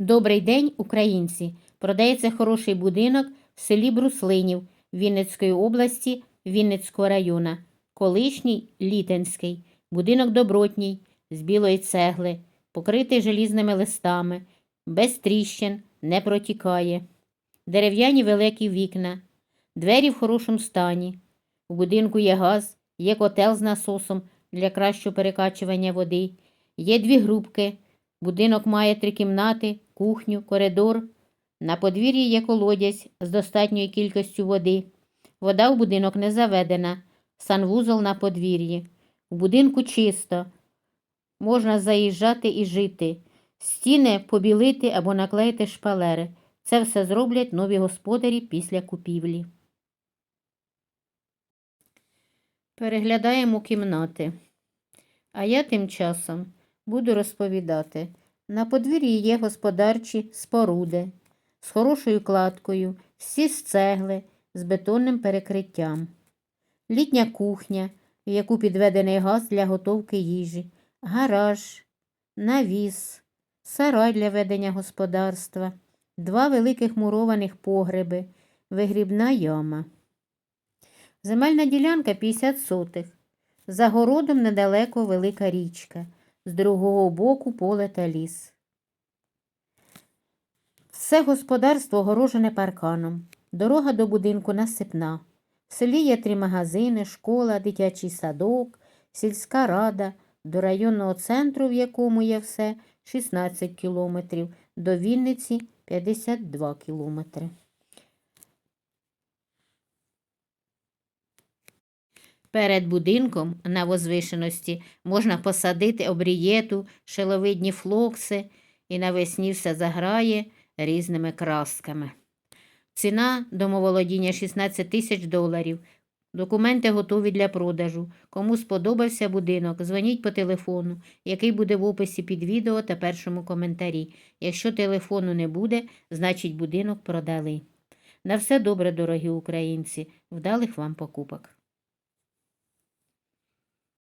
Добрий день, українці! Продається хороший будинок в селі Бруслинів Вінницької області Вінницького району. Колишній Літинський. Будинок добротній, з білої цегли, покритий желізними листами, без тріщин, не протікає. Дерев'яні великі вікна, двері в хорошому стані. У будинку є газ, є котел з насосом для кращого перекачування води, є дві грубки. Будинок має три кімнати, кухню, коридор. На подвір'ї є колодязь з достатньою кількістю води. Вода в будинок не заведена, санвузол на подвір'ї. В будинку чисто. Можна заїжджати і жити. Стіни побілити або наклеїти шпалери. Це все зроблять нові господарі після купівлі. Переглядаємо кімнати. А я тим часом буду розповідати. На подвір'ї є господарчі споруди з хорошою кладкою, всі з цегли, з бетонним перекриттям. Літня кухня, в яку підведений газ для готовки їжі, гараж, навіс, сарай для ведення господарства, два великих мурованих погреби, вигрібна яма. Земельна ділянка 50 сотих. За городом недалеко велика річка, з другого боку поле та ліс. Все господарство огорожене парканом. Дорога до будинку насипна. В селі є три магазини, школа, дитячий садок, сільська рада, до районного центру, в якому є все, 16 кілометрів, до Вінниці 52 кілометри. Перед будинком на возвишеності можна посадити обрієту, шеловидні флокси, і навесні все заграє різними красками. Ціна домоволодіння 16 тисяч доларів. Документи готові для продажу. Кому сподобався будинок, дзвоніть по телефону, який буде в описі під відео та першому коментарі. Якщо телефону не буде, значить будинок продали. На все добре, дорогі українці, вдалих вам покупок.